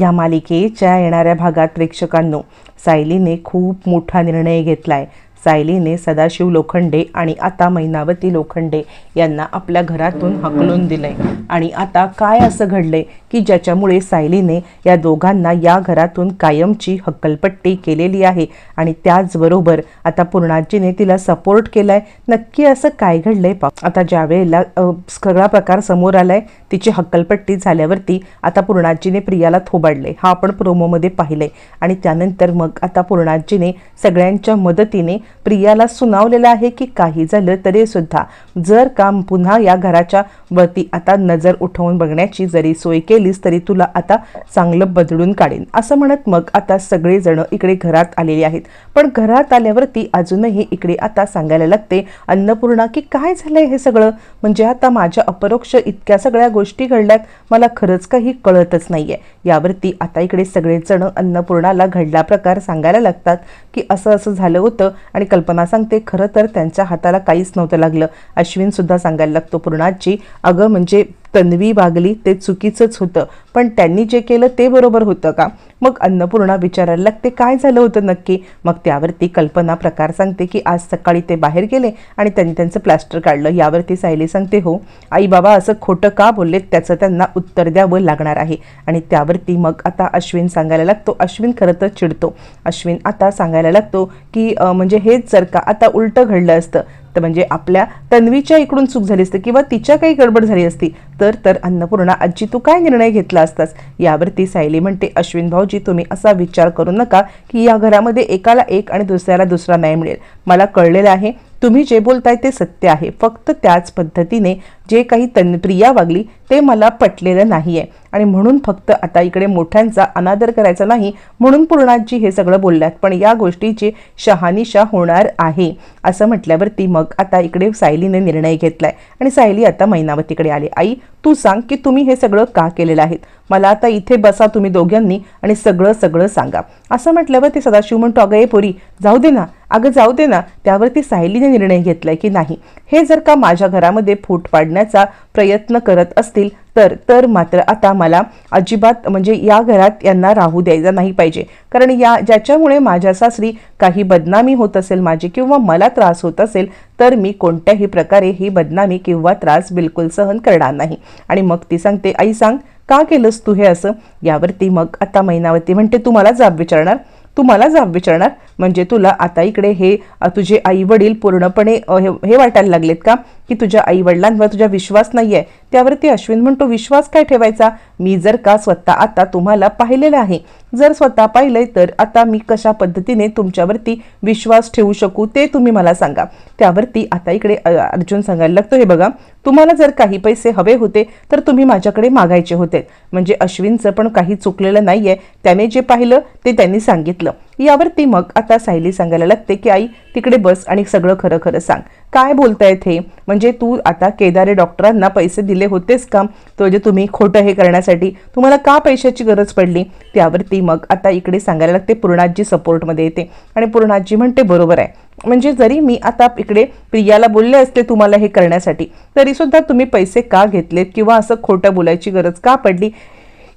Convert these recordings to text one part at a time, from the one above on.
या मालिकेच्या येणाऱ्या भागात प्रेक्षकांनो सायलीने खूप मोठा निर्णय घेतलाय. सायलीने सदाशिव लोखंडे आणि आता मैनावती लोखंडे यांना आपल्या घरातून हकलून दिलंय. आणि आता काय असं घडलंय की ज्याच्यामुळे सायलीने या दोघांना या घरातून कायमची हक्कलपट्टी केलेली आहे आणि त्याचबरोबर आता पूर्णाजीने तिला सपोर्ट केलाय? नक्की असं काय घडलंय? पा आता ज्या वेळेला सगळा प्रकार समोर आलाय तिची हक्कलपट्टी झाल्यावरती आता पूर्णाजीने प्रियाला थोबाडले हा आपण प्रोमोमध्ये पाहिलंय. आणि त्यानंतर मग आता पूर्णाजीने सगळ्यांच्या मदतीने प्रियाला सुनावलेलं आहे की काही झालं तरी सुद्धा. जर काम पुन्हा या घराच्या वरती आता नजर उठवून बघण्याची जरी सोय केलीस तरी तुला आता चांगलं बदलून काढेन. असं म्हणत मग आता सगळेजण इकडे घरात आलेले आहेत. पण घरात आल्यावरती अजूनही इकडे आता सांगायला लागते अन्नपूर्णा की काय झालंय हे सगळं? म्हणजे आता माझ्या अपरोक्ष इतक्या सगळ्या गोष्टी घडल्यात मला खरंच काही कळतच नाहीये. यावरती आता इकडे सगळेजण अन्नपूर्णाला घडला प्रकार सांगायला लागतात की असं असं झालं होतं आणि कल्पना सांगते खरं तर त्यांच्या हाताला काहीच नव्हतं लागलं. अश्विनसुद्धा सांगायला लागतो पूर्णाची अगं म्हणजे तन्वी वागली ते चुकीचंच होतं. पण त्यांनी जे केलं ते बरोबर होतं का? मग अन्नपूर्णा विचारायला लागते काय झालं होतं नक्की? मग त्यावरती कल्पना प्रकार सांगते की आज सकाळी ते बाहेर गेले आणि त्यांनी त्यांचं प्लास्टर काढलं. यावरती सायली सांगते हो आई बाबा असं खोटं का बोललेत? त्याचं त्यांना उत्तर द्यावं लागणार आहे. आणि त्यावरती मग आता अश्विन सांगायला लागतो अश्विन खरं तर चिडतो. अश्विन आता सांगायला लागतो की म्हणजे हेच जर का आता उलटं घडलं असतं तर म्हणजे आपल्या तन्वीच्या इकडून चूक झाली असते किंवा तिच्या काही गडबड झाली असती तर तर अन्नपूर्णा आजी तू काय निर्णय घेतला असतास? यावरती सायली म्हणते अश्विन भाऊजी तुम्ही असा विचार करू नका की या घरामध्ये एकाला एक आणि दुसऱ्याला दुसरा न्याय मिळेल. मला कळलेलं आहे तुम्ही जे बोलताय ते सत्य आहे. फक्त त्याच पद्धतीने जे काही तनप्रिया वागली ते मला पटलेलं नाही आहे आणि म्हणून फक्त आता इकडे मोठ्यांचा अनादर करायचा नाही म्हणून पूर्णाजी हे सगळं बोलल्यात. पण या गोष्टीची शहानिशा होणार आहे असं म्हटल्यावरती मग आता इकडे सायलीने निर्णय घेतलाय. आणि सायली आता मैनावतीकडे आली. आई तू सांग की तुम्ही हे सगळं का केलेलं आहे मला आता इथे बसा तुम्ही दोघांनी आणि सगळं सगळं सांगा. असं म्हटल्यावर ते सदाशिव म्हणतो अगं ए पोरी जाऊ दे ना. अगं जाऊ दे ना त्यावरती सायलीने निर्णय घेतलाय की नाही. हे जर का माझ्या घरामध्ये फूट पाडण्याचा प्रयत्न करत असतील तर तर मात्र आता मला अजिबात म्हणजे या घरात यांना राहू द्यायला नाही पाहिजे. कारण या ज्याच्यामुळे माझ्या सासरी काही बदनामी होत असेल माझी किंवा मला त्रास होत असेल तर मी कोणत्याही प्रकारे ही बदनामी किंवा त्रास बिलकुल सहन करणार नाही. आणि मग ती सांगते आई सांग का केलंस तू हे असं? यावरती मग आता मैनावती म्हणते तू मला जाब विचारणार? तू मला जाब विचारणार. म्हणजे तुला आता इकडे हे तुझे आई वडील पूर्णपणे हे हे वाटायला लागलेत का? की तुझ्या आई वडिलांवर तुझा विश्वास नाहीये. त्यावरती अश्विन म्हणतो विश्वास काय ठेवायचा? मी जर का स्वतः आता तुम्हाला पाहिलेलं आहे जर स्वतः पाहिलंय तर आता मी कशा पद्धतीने तुमच्यावरती विश्वास ठेवू शकू ते तुम्ही मला सांगा. त्यावरती आता इकडे अर्जुन सांगायला लागतो हे बघा तुम्हाला जर काही पैसे हवे होते तर तुम्ही माझ्याकडे मागायचे होते. म्हणजे अश्विनचं पण काही चुकलेलं नाहीये. त्याने जे पाहिलं ते त्यांनी सांगितलं. यावरती मग आता सायली सांगायला लागते की आई तिकडे बस आणि सगळं खरं खरं सांग. काय बोलतायत हे म्हणजे तू आता केदारे डॉक्टरांना पैसे दिले होतेस का? तो म्हणजे तुम्ही खोटं हे करण्यासाठी तुम्हाला का पैशाची गरज पडली? त्यावरती मग आता इकडे सांगायला लागते पूर्णाजी सपोर्टमध्ये येते. आणि पूर्णाजी म्हणते बरोबर आहे. म्हणजे जरी मी आता इकडे प्रियाला बोलले असते तुम्हाला हे करण्यासाठी तरीसुद्धा तुम्ही पैसे का घेतलेत? किंवा असं खोटं बोलायची गरज का पडली?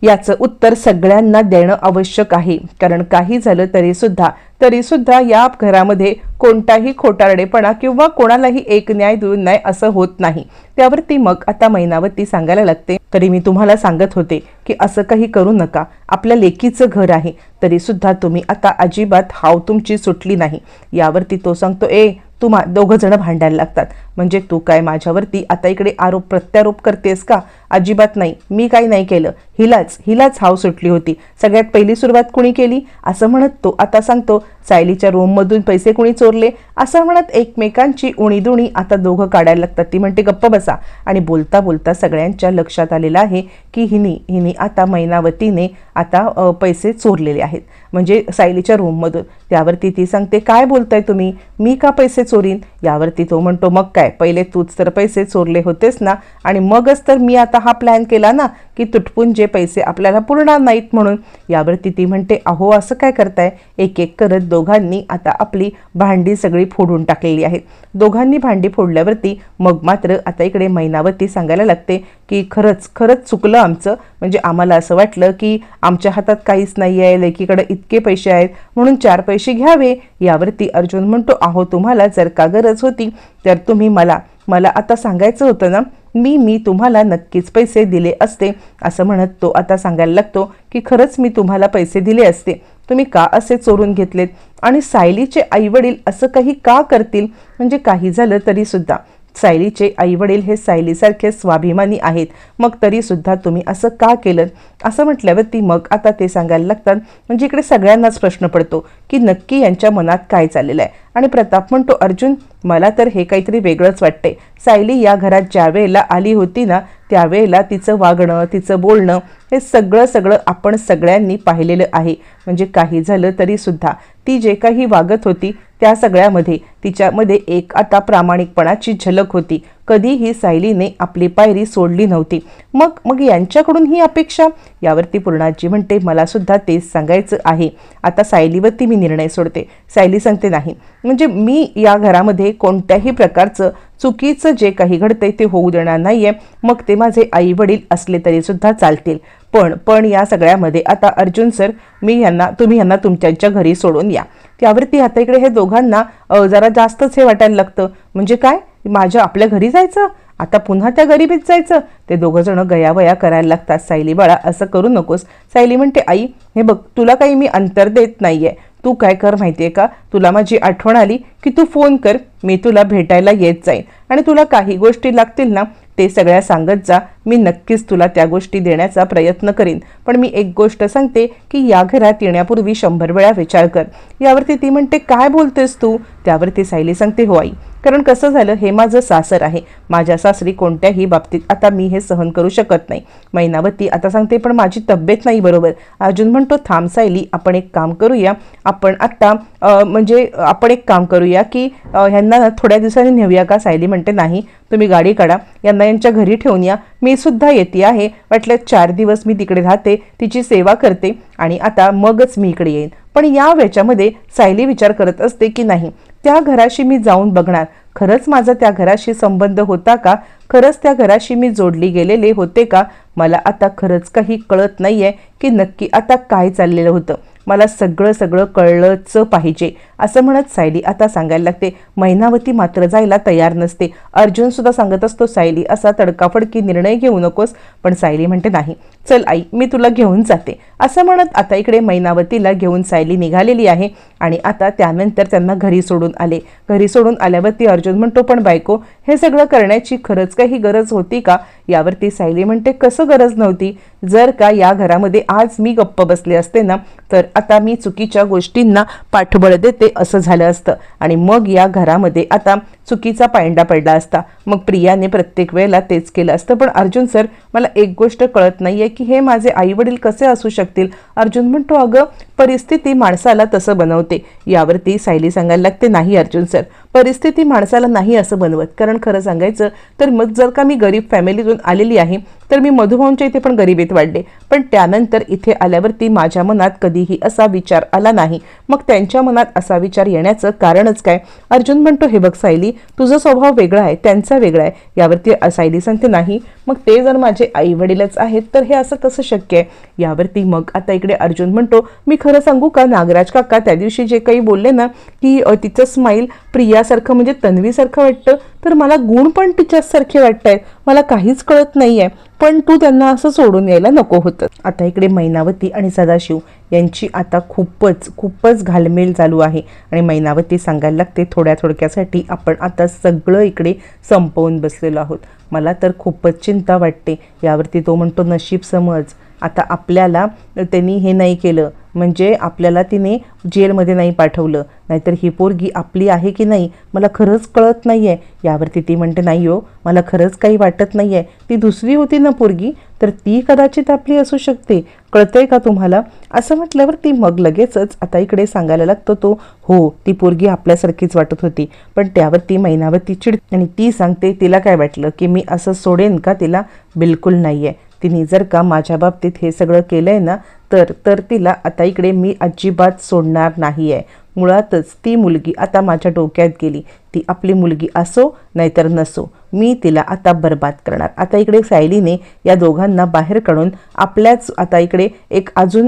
याचं उत्तर सगळ्यांना देणं आवश्यक आहे. कारण काही झालं तरी सुद्धा तरी सुद्धा या घरामध्ये कोणताही खोटारडेपणा किंवा कोणालाही एक न्याय देऊन न्याय असं होत नाही. त्यावरती मग आता महिनावरती सांगायला लागते. तरी मी तुम्हाला सांगत होते की असं काही करू नका. आपल्या लेकीचं घर आहे. तरी सुद्धा तुम्ही आता अजिबात हाव तुमची सुटली नाही. यावरती तो सांगतो ए तुम्हा मा दोघं जण भांडायला लागतात. म्हणजे तू काय माझ्यावरती आता इकडे आरोप प्रत्यारोप करतेस का? अजिबात नाही. मी काही नाही केलं. हिलाच हिलाच हाव सुटली होती. सगळ्यात पहिली सुरुवात कुणी केली? असं म्हणत तो आता सांगतो सायलीच्या रूममधून पैसे कुणी चोरले? असं म्हणत एकमेकांची उणीदुणी आता दोघं काढायला लागतात. ती म्हणते गप्प बसा. आणि बोलता बोलता सगळ्यांच्या लक्षात आलेलं आहे की हिनी हिनी आता मैनावतीने आता पैसे चोरलेले आहेत. म्हणजे सायलीच्या रूममधून त्यावरती ती सांगते काय बोलताय तुम्ही? मी का पैसे चोरीन? यावरती तो म्हणतो मग काय? पहिले तूच तर पैसे चोरले होतेस ना? आणि मगच तर मी आता आता हा प्लॅन केला ना की तुटपून जे पैसे आपल्याला पुरणार नाहीत म्हणून यावरती ती म्हणते अहो असं काय करताय? एक एक करत दोघांनी आता आपली भांडी सगळी फोडून टाकलेली आहेत. दोघांनी भांडी फोडल्यावरती मग मात्र आता इकडे महिनावरती सांगायला लागते की खरंच खरंच चुकलं आमचं. म्हणजे आम्हाला असं वाटलं की आमच्या हातात काहीच नाही आहे लेकीकडे इतके पैसे आहेत म्हणून चार पैसे घ्यावे. यावरती अर्जुन म्हणतो आहो तुम्हाला जर का गरज होती तर तुम्ही मला मला आता सांगायचं होतं ना मी मी तुम्हाला नक्कीच पैसे दिले असते असं म्हणत तो आता सांगायला लागतो की खरंच मी तुम्हाला पैसे दिले असते. तुम्ही का असे चोरून घेतलेत? आणि सायलीचे आईवडील असं काही का करतील? म्हणजे काही झालं तरी सुद्धा. सायलीचे आईवडील हे सायलीसारखे स्वाभिमानी आहेत. मग तरी सुद्धा तुम्ही असं का केलं? असं म्हटल्यावर ती मग आता ते सांगायला लागतात. म्हणजे इकडे सगळ्यांनाच प्रश्न पडतो की नक्की यांच्या मनात काय चाललेलं आहे? आणि प्रताप म्हणतो अर्जुन मला तर हे काहीतरी वेगळंच वाटते सायली या घरात ज्या वेळेला आली होती ना त्यावेळेला तिचं वागणं तिचं बोलणं हे सगळं सगळं आपण सगळ्यांनी पाहिलेलं आहे. म्हणजे काही झालं तरीसुद्धा. ती जे काही वागत होती त्या सगळ्यामध्ये तिच्यामध्ये एक आता प्रामाणिकपणाची झलक होती. कधीही सायलीने आपली पायरी सोडली नव्हती. मग मग यांच्याकडून ही अपेक्षा? यावरती पूर्णाजी म्हणते मला सुद्धा तेच सांगायचं आहे. आता सायलीवरती मी निर्णय सोडते. सायली सांगते नाही. म्हणजे मी या घरामध्ये कोणत्याही प्रकारचं चुकीचं जे काही घडतंय ते होऊ देणार नाहीये. मग ते माझे आई वडील असले तरी सुद्धा चालतील. पण पण या सगळ्यामध्ये आता अर्जुन सर मी यांना तुम्ही यांना तुमच्या घरी सोडून या. त्यावरती आता इकडे हे दोघांना जरा जास्तच हे वाटायला लागतं. म्हणजे काय? माझ्या आपल्या घरी जायचं? आता पुन्हा त्या गरिबीत जायचं? ते दोघं जण गयावया करायला लागतात. सायली बाळा असं करू नकोस. सायली म्हणते आई हे बघ तुला काही मी अंतर देत नाहीये. तू काय कर माहितीये का? तुला माझी आठवण आली की तू फोन कर. मी तुला भेटायला येत जाईन. आणि तुला काही गोष्टी लागतील ना ते सगळ्या सांगत जा. मी नक्कीच तुला त्या गोष्टी देण्याचा प्रयत्न करीन. पण मी एक गोष्ट सांगते की या घरात येण्यापूर्वी शंभर वेळा विचार कर. यावरती ती म्हणते काय बोलतेस तू? त्यावरती सायली सांगते हो आई. कारण कसं झालं हे माझं सासर आहे. माझ्या सासरी कोणत्याही बाबतीत आता मी हे सहन करू शकत नाही. मैनावती आता सांगते पण माझी तब्येत नाही बरोबर. अर्जुन म्हणतो थांब सायली आपण एक काम करूया. आपण आत्ता म्हणजे आपण एक काम करूया की ह्यांना थोड्या दिवसांनी नेऊया का? सायली म्हणते नाही. तुम्ही गाडी काढा. यांना यांच्या घरी ठेवून या. मी सुद्धा येते आहे. वाटल्यास चार दिवस मी तिकडे राहते तिची सेवा करते आणि आता मगच मी इकडे येईन. पण या वेच्यामध्ये सायली विचार करत असते की नाही त्या घराशी मी जाऊन बघणार. खरंच माझा त्या घराशी संबंध होता का? खरंच त्या घराशी मी जोडली गेलेले होते का? मला आता खरंच काही कळत नाही आहे की नक्की आता काय चाललेलं होतं. मला सगळं सगळं कळलंच पाहिजे. असं म्हणत सायली आता सांगायला लागते महिनावती मात्र जायला तयार नसते. अर्जुन सुद्धा सांगत असतो सायली असा तडकाफडकी निर्णय घेऊ नकोस. पण सायली म्हणते नाही. चल आई मी तुला घेऊन जाते. असं म्हणत आता इकडे मैनावतीला घेऊन सायली निघालेली आहे आणि आता त्यानंतर त्यांना घरी सोडून आले. घरी सोडून आल्यावरती अर्जुन म्हणतो पण बायको हे सगळं करण्याची खरंच काही गरज होती का? यावरती सायली म्हणते कसं गरज नव्हती? जर का या घरामध्ये आज मी गप्प बसले असते ना तर आता मी चुकीच्या गोष्टींना पाठबळ देते असं झालं असतं. आणि मग या घरामध्ये आता चुकीचा पायंडा पडला असता. मग प्रियाने प्रत्येक वेळेला तेच केलं असतं. पण अर्जुन सर मला एक गोष्ट कळत नाही आहे की हे माझे आई वडील कसे असू शकतील? अर्जुन म्हणतो अगं परिस्थिती माणसाला तसं बनवते. यावरती सायली सांगायला लागते नाही अर्जुन सर परिस्थिती माणसाला नाही असं बनवत. कारण खरं सांगायचं तर मग जर का मी गरीब फॅमिलीतून आलेली आहे तर मी मधुभाऊंच्या इथे पण गरिबीत वाढले. पण त्यानंतर इथे आल्यावरती माझ्या मनात कधीही असा विचार आला नाही. मग त्यांच्या मनात असा विचार येण्याचं कारणच काय? अर्जुन म्हणतो हे बघ सायली तुझा स्वभाव वेगळा आहे त्यांचा वेगळा आहे. यावरती सायली सांगते नाही मग ते जर माझे आई वडीलच आहेत तर हे असं कसं शक्य आहे? यावरती मग आता इकडे अर्जुन म्हणतो मी खरं सांगू का नागराज काका त्या दिवशी जे काही बोलले ना की तिचं स्माईल प्रियासारखं म्हणजे तन्वीसारखं वाटतं तर मला गुण पण तिच्यासारखे वाटत आहेत मला काहीच कळत नाहीये. पण तू त्यांना असं सोडून यायला नको होतं. आता इकडे मैनावती आणि सदाशिव यांची आता खूपच खूपच घालमेल चालू आहे. आणि मैनावती सांगायला लागते थोड्या थोडक्यासाठी आपण आता सगळं इकडे संपवून बसलेलो आहोत. मला तर खूपच चिंता वाटते. यावरती तो म्हणतो नशीब समज. आता आपल्याला त्यांनी हे नाही केलं. म्हणजे आपल्याला तिने जेलमध्ये नाही पाठवलं. नाहीतर ही पोरगी आपली आहे की नाही मला खरंच कळत नाही आहे यावरती ती म्हणते नाही हो मला खरंच काही वाटत नाही आहे ती दुसरी होती ना पोरगी? तर ती कदाचित आपली असू शकते. कळतंय का तुम्हाला? असं म्हटल्यावर ती मग लगेचच आता इकडे सांगायला लागतो तो हो ती पोरगी आपल्यासारखीच वाटत होती. पण त्यावर ती महिनावर ती चिड आणि ती सांगते तिला काय वाटलं की मी असं सोडेन का? तिला बिलकुल नाही आहे तिने जर का माझ्या बाबतीत हे सगळं केलं आहे ना तर तर तिला आता इकडे मी अजिबात सोडणार नाही आहे मुळातच ती मुलगी आता माझ्या डोक्यात गेली. ती आपली मुलगी असो नाहीतर नसो. मी तिला आता बर्बाद करणार. आता इकडे सायलीने या दोघांना बाहेर काढून आपल्याच आता इकडे एक अजून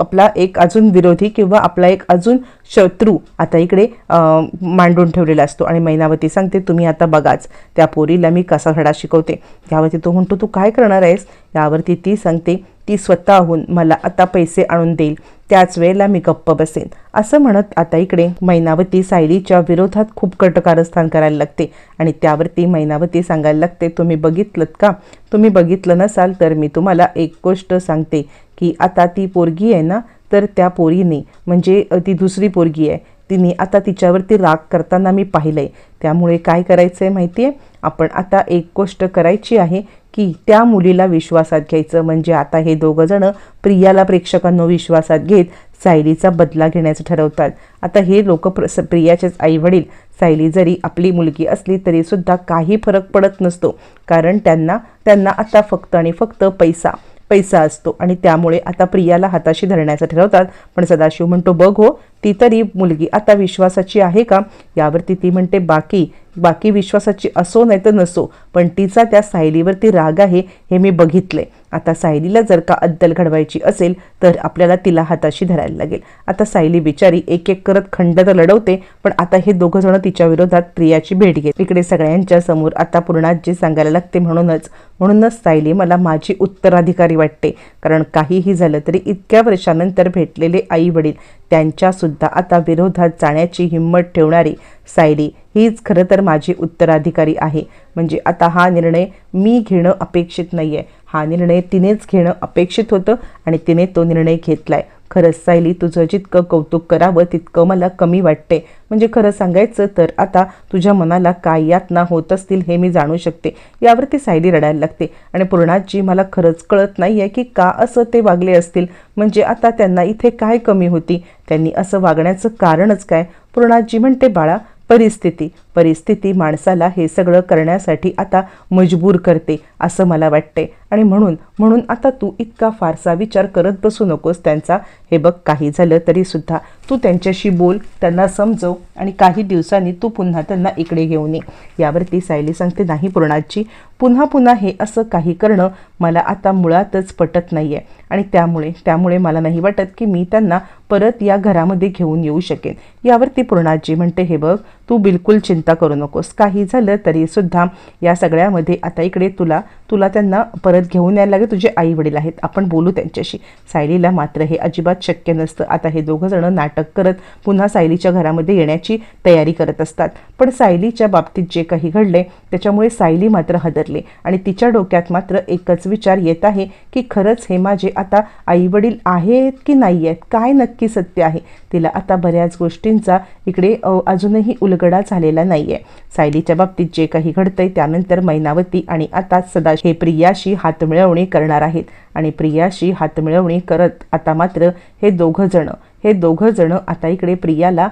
आपला एक अजून विरोधी किंवा आपला एक अजून शत्रू आता इकडे मांडून ठेवलेला असतो. आणि मैनावती सांगते तुम्ही आता बघाच त्या पोरीला मी कसा धडा शिकवते. यावरती तो म्हणतो तू काय करणार आहेस? यावरती ती सांगते ती स्वतःहून मला आता पैसे आणून देईल. त्याच वेळेला मी गप्प बसेन. असं म्हणत आता इकडे मैनावती सायलीच्या विरोधात खूप कटकारस्थान करायला लागते. आणि त्यावरती मैनावती सांगायला लागते तुम्ही बघितलं का? तुम्ही बघितलं नसाल तर मी तुम्हाला एक गोष्ट सांगते की आता ती पोरगी आहे ना तर त्या पोरीने म्हणजे ती दुसरी पोरगी आहे तिने आता तिच्यावरती राग करताना मी पाहिलं आहे त्यामुळे काय करायचं आहे माहिती आहे आपण आता एक गोष्ट करायची आहे की त्या मुलीला विश्वासात घ्यायचं. म्हणजे आता हे दोघं जण प्रियाला प्रेक्षकांनो विश्वासात घेत सायलीचा बदला घेण्याचं ठरवतात. आता हे लोक प्र प्रियाचेच आई वडील सायली जरी आपली मुलगी असली तरीसुद्धा काही फरक पडत नसतो. कारण त्यांना त्यांना आता फक्त आणि फक्त पैसा. पैसा असतो आणि त्यामुळे आता प्रियाला हाताशी धरण्याचं ठरवतात. पण सदाशिव म्हणतो बघ हो ती तरी मुलगी आता विश्वासाची आहे का? यावरती ती म्हणते बाकी बाकी विश्वासाची असो नाही तर नसो पण तिचा त्या सायलीवरती राग आहे हे मी बघितले आता सायलीला जर का अद्दल घडवायची असेल तर आपल्याला तिला हाताशी धरायला लागेल. आता सायली बिचारी एक एक करत खंड तर लढवते पण आता हे दोघं जण तिच्या विरोधात प्रियाची भेट घेत. इकडे सगळ्यांच्या समोर आता पूर्णात सांगायला लागते म्हणूनच म्हणूनच सायली मला माझी उत्तराधिकारी वाटते. कारण काहीही झालं तरी इतक्या वर्षानंतर भेटलेले आई वडील त्यांच्यासुद्धा आता विरोधात जाण्याची हिंमत ठेवणारी सायली हीच खरं तर माझी उत्तराधिकारी आहे. म्हणजे आता हा निर्णय मी घेणं अपेक्षित नाही आहे हा निर्णय तिनेच घेणं अपेक्षित होतं आणि तिने तो निर्णय घेतलाय. खरंच सायली तुझं जितकं कौतुक करावं तितकं मला कमी वाटते म्हणजे खरं सांगायचं तर आता तुझ्या मनाला काय यातना होत असतील हे मी जाणू शकते. यावरती सायली रडायला लागते. आणि पूर्णाजी मला खरंच कळत नाही आहे की का असं ते वागले असतील. म्हणजे आता त्यांना इथे काय कमी होती? त्यांनी असं वागण्याचं कारणच काय? पूर्णाजी म्हणते बाळा परिस्थिती. परिस्थिती माणसाला हे सगळं करण्यासाठी आता मजबूर करते असं मला वाटते आणि म्हणून म्हणून आता तू इतका फारसा विचार करत बसू नकोस त्यांचा. हे बघ काही झालं तरीसुद्धा तू त्यांच्याशी बोल त्यांना समजव आणि काही दिवसांनी तू पुन्हा त्यांना इकडे घेऊन ये. यावरती सायली सांगते नाही पूर्णाची पुन्हा पुन्हा हे असं काही करणं मला आता मुळातच पटत नाही आहे आणि त्यामुळे त्यामुळे मला नाही वाटत की मी त्यांना परत या घरामध्ये घेऊन येऊ शकेन. यावरती पूर्णाजी म्हणते हे बघ तू बिलकुल चिंता करू नकोस. काही झालं तरीसुद्धा या सगळ्यामध्ये आता इकडे तुला तुला त्यांना परत घेऊन यायला लागेल. तुझे आई वडील आहेत. आपण बोलू त्यांच्याशी. सायलीला मात्र हे अजिबात शक्य नसतं. आता हे दोघं जण नाटक करत पुन्हा सायलीच्या घरामध्ये येण्याची तयारी करत असतात. पण सायलीच्या बाबतीत जे काही घडले त्याच्यामुळे सायली मात्र हदरले. आणि तिच्या डोक्यात मात्र एकच विचार येत आहे की खरंच हे माझे आता आई वडील आहेत की नाही आहेत काय नक्की सत्य आहे? तिला आता बऱ्याच गोष्टींचा इकडे अजूनही उलगडा झालेला नाही आहे सायलीच्या बाबतीत जे काही घडतंय त्यानंतर मैनावती आणि आता सदा हे प्रियाशी हातमिळवणी करणार आहेत. आणि प्रियाशी हातमिळवणी करत आता मात्र हे दोघं जण हे दोघं जण आता इकडे प्रियाला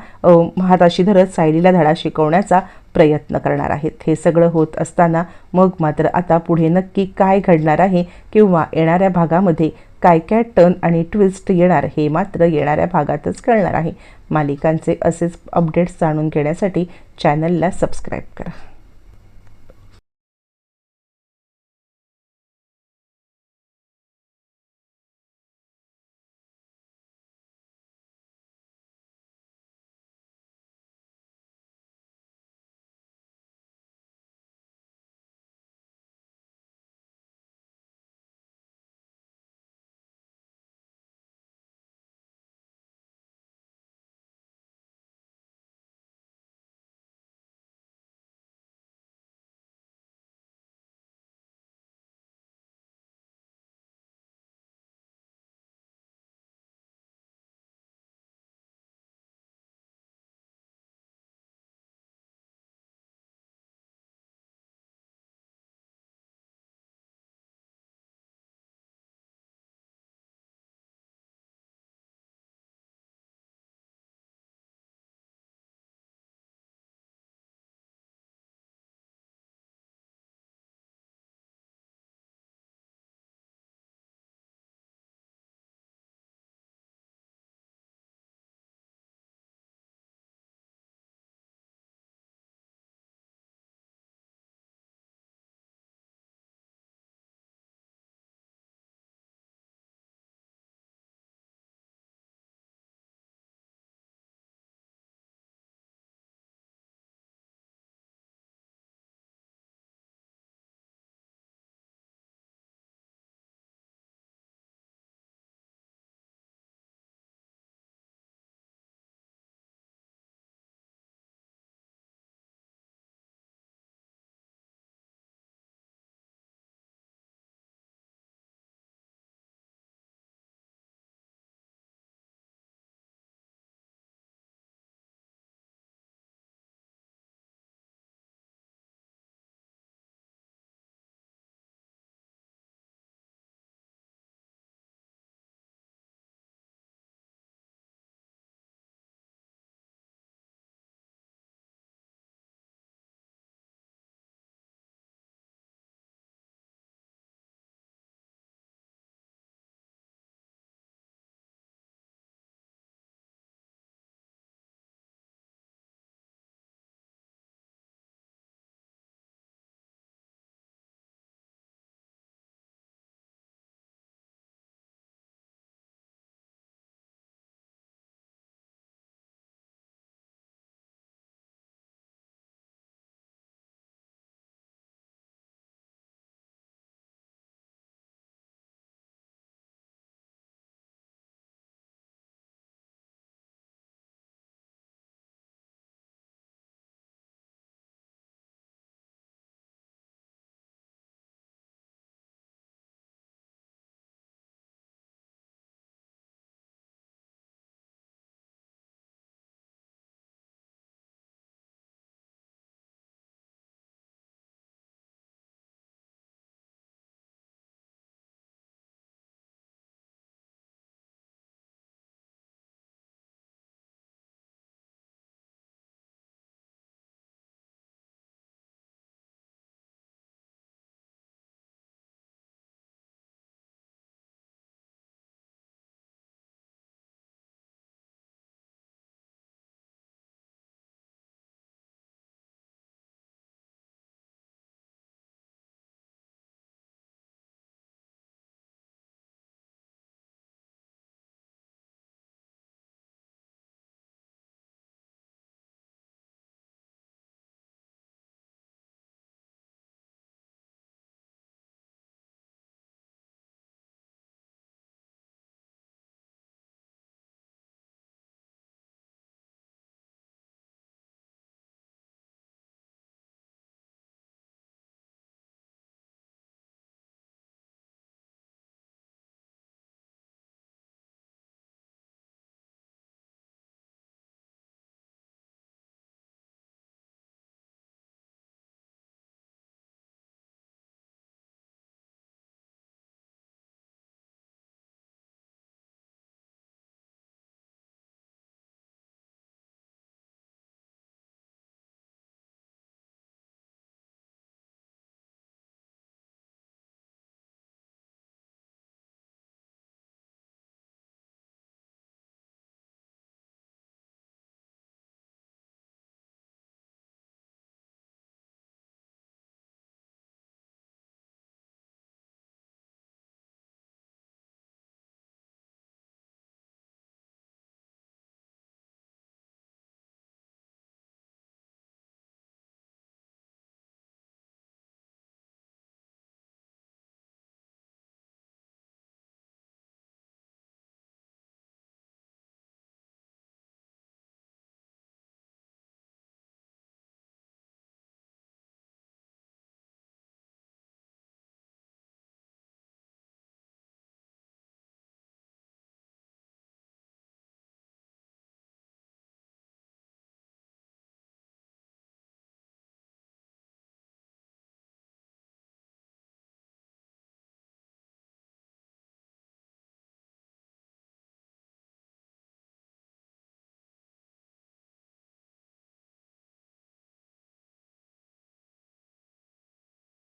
हाताशी धरत सायलीला धडा शिकवण्याचा प्रयत्न करणार आहेत. हे सगळं होत असताना मग मात्र आता पुढे नक्की काय घडणार आहे किंवा येणाऱ्या भागामध्ये काय काय टर्न आणि ट्विस्ट येणार हे मात्र येणाऱ्या भागातच कळणार आहे. मालिकांचे असेच अपडेट्स जाणून घेण्यासाठी चॅनलला सबस्क्राईब करा.